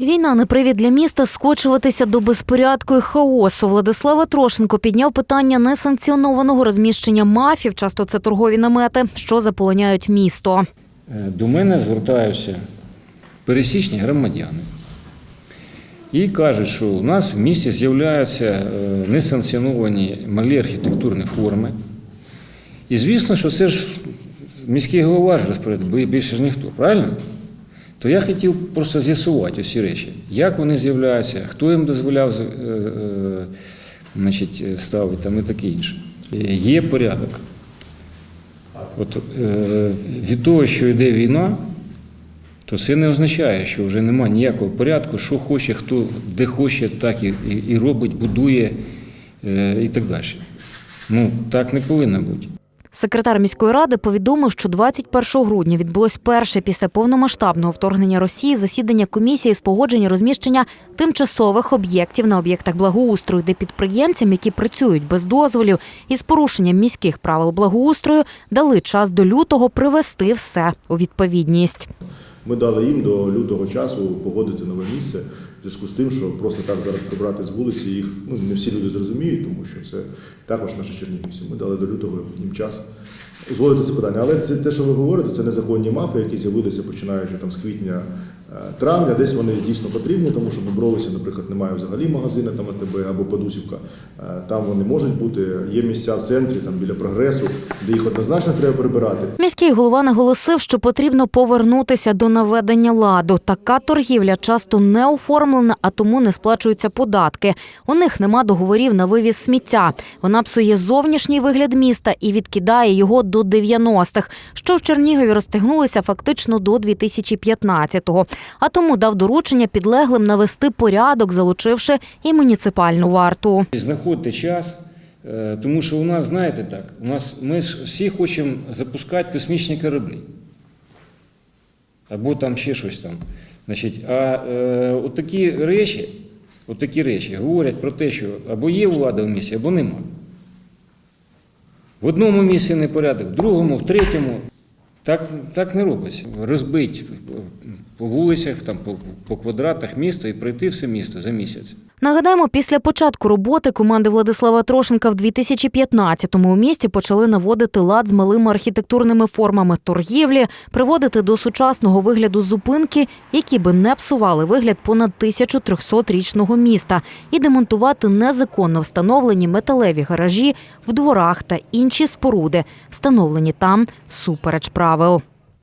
Війна не привід для міста скочуватися до безпорядку і хаосу. Владислава Трошенко підняв питання несанкціонованого розміщення мафів, часто це торгові намети, що заполоняють місто. Е, До мене звертаються пересічні громадяни і кажуть, що у нас в місті з'являються е, несанкціоновані малі архітектурні форми. І звісно, що це ж міський голова ж розпорядок, більше ж ніхто, правильно? То я хотів просто з'ясувати усі речі, як вони з'являються, хто їм дозволяв е, е, значить, ставити там і таке інше. Е, Є порядок. От е, від того, що йде війна, то це не означає, що вже немає ніякого порядку, що хоче, хто де хоче, так і, і, робить, будує е, і так далі. Ну, так не повинно бути. Секретар міської ради повідомив, що 21 грудня відбулось перше після повномасштабного вторгнення Росії засідання комісії з погодження розміщення тимчасових об'єктів на об'єктах благоустрою, де підприємцям, які працюють без дозволів і з порушенням міських правил благоустрою, дали час до лютого привести все у відповідність. Ми дали їм до лютого часу погодити нове місце в зв'язку з тим, що просто так зараз прибрати з вулиці їх ну, не всі люди зрозуміють, тому що це також наші чернігівці. Ми дали до лютого їм час узгодити це питання. Але це те, що ви говорите, це незаконні мафи, які з'явилися починаючи там з квітня. Травня, десь вони дійсно потрібні, тому що Бобровиці, наприклад, немає взагалі магазину там АТБ або Подусівка. Е, Там вони можуть бути. Є місця в центрі, там біля прогресу, де їх однозначно треба прибирати. Міський голова наголосив, що потрібно повернутися до наведення ладу. Така торгівля часто не оформлена, а тому не сплачуються податки. У них нема договорів на вивіз сміття. Вона псує зовнішній вигляд міста і відкидає його до 90-х, що в Чернігові розтягнулися фактично до 2015-го. А тому дав доручення підлеглим навести порядок, залучивши і муніципальну варту. Знаходьте час, е, тому що у нас, знаєте так, у нас ми ж всі хочемо запускати космічні кораблі. Або там ще щось там. Значить, а е, от речі, от речі говорять про те, що або є влада в місті, або нема. В одному місці непорядок, в другому, в третьому. Так, так не робиться. Розбить по вулицях, там, по, по квадратах місто і пройти все місто за місяць. Нагадаємо, після початку роботи команди Владислава Трошенка в 2015-му у місті почали наводити лад з малими архітектурними формами торгівлі, приводити до сучасного вигляду зупинки, які би не псували вигляд понад 1300-річного міста, і демонтувати незаконно встановлені металеві гаражі в дворах та інші споруди, встановлені там всупереч правил.